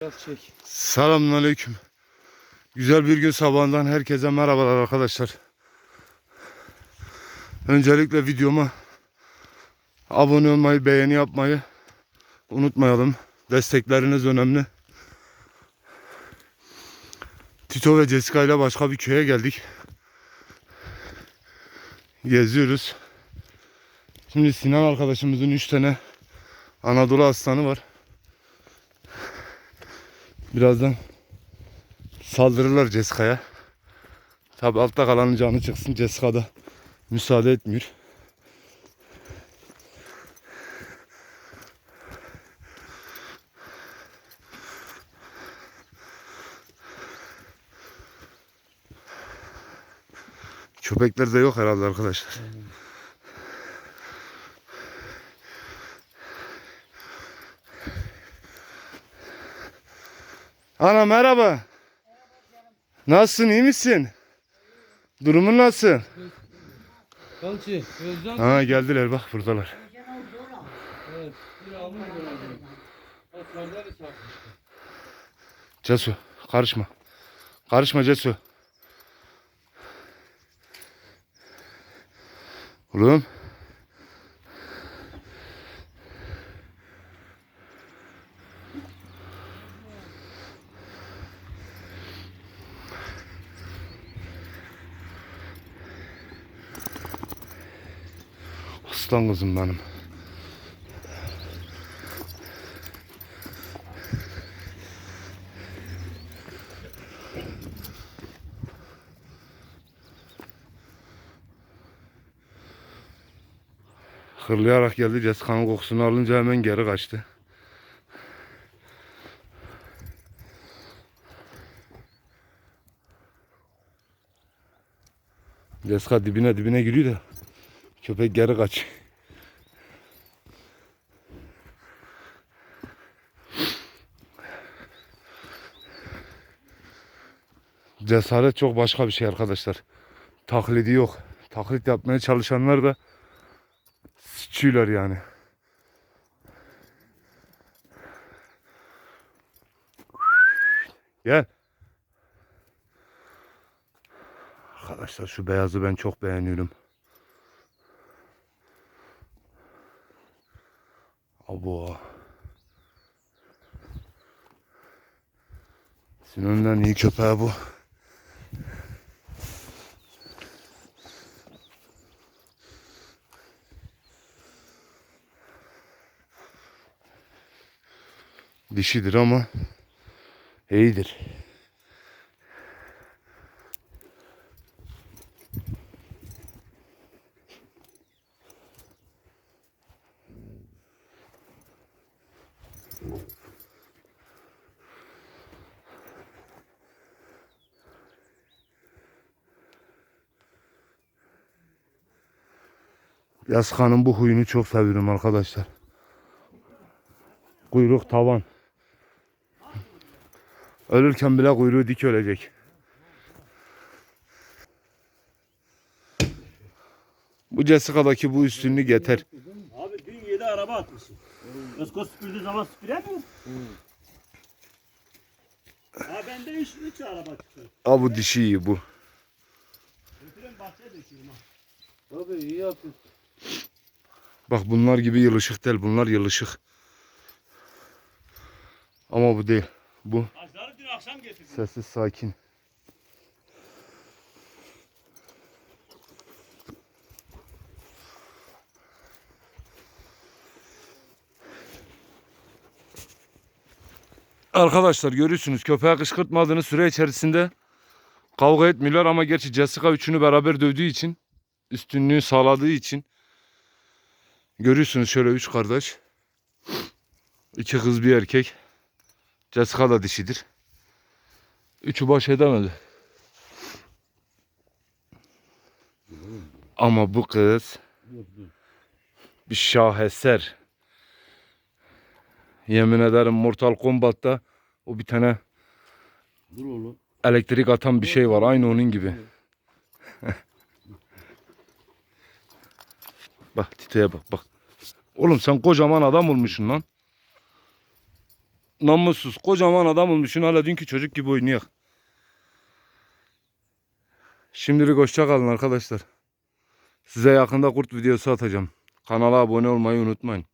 Biraz çek. Güzel bir gün sabahından herkese merhabalar arkadaşlar. Öncelikle videoma abone olmayı, beğeni yapmayı unutmayalım. Destekleriniz önemli. Tito ve Jessica ile başka bir köye geldik. Geziyoruz. Şimdi Sinan arkadaşımızın 3 tane Anadolu aslanı var. Birazdan saldırırlar Jessica'ya. Tabi altta kalanın canı çıksın. Jessica da müsaade etmiyor. Köpekler de yok herhalde arkadaşlar. Ana merhaba. Nasılsın iyi misin? Durumun nasıl? Kalçı, Özcan. Ha geldiler bak buradalar. Evet, bir almış. Cesu karışma. Karışma Cesu. Oğlum. Aslan kızım benim. Hırlayarak geldi. Jessica'nın kokusunu alınca hemen geri kaçtı. Jessica dibine dibine giriyor da köpek geri kaç. Cesaret çok başka bir şey arkadaşlar. Taklidi yok. Taklit yapmaya çalışanlar da Sıçıyorlar yani. Gel. Arkadaşlar şu beyazı ben çok beğeniyorum. Abo. Sinan'dan iyi köpeği bu. Dişidir ama iyidir. Yaska'nın bu huyunu çok seviyorum arkadaşlar. Kuyruk tavan. Ölürken bile kuyruğu dik ölecek. Bu Jessica'daki bu üstünlük yeter. Abi dün 7 araba atmışsın. Esko süpürdüğü zaman süpüremiyor. Ha bende 3 3 araba çıktı. Aa bu dişi iyi bu. Götürün bahçeye döküyorum ha. Tabii iyi yapıyorsun. Bak bunlar gibi yılışık değil. Bunlar yılışık. Ama bu değil. Bu sessiz sakin. Arkadaşlar görüyorsunuz köpeğe kışkırtmadığınız süre içerisinde kavga etmiyorlar ama gerçi Jessica üçünü beraber dövdüğü için üstünlüğü sağladığı için görüyorsunuz şöyle üç kardeş iki kız bir erkek Jessica da dişidir. Üçü baş edemedi. Ama bu kız bir şaheser. Yemin ederim Mortal Kombat'ta o bir tane Dur oğlum. elektrik atan bir şey var. Aynı onun gibi. bak Tito'ya bak bak. Oğlum sen kocaman adam olmuşsun lan. namussuz. Kocaman adam olmuşsun hala dünkü çocuk gibi oynayak. Şimdilik hoşça kalın arkadaşlar. Size yakında kurt videosu atacağım. Kanala abone olmayı unutmayın.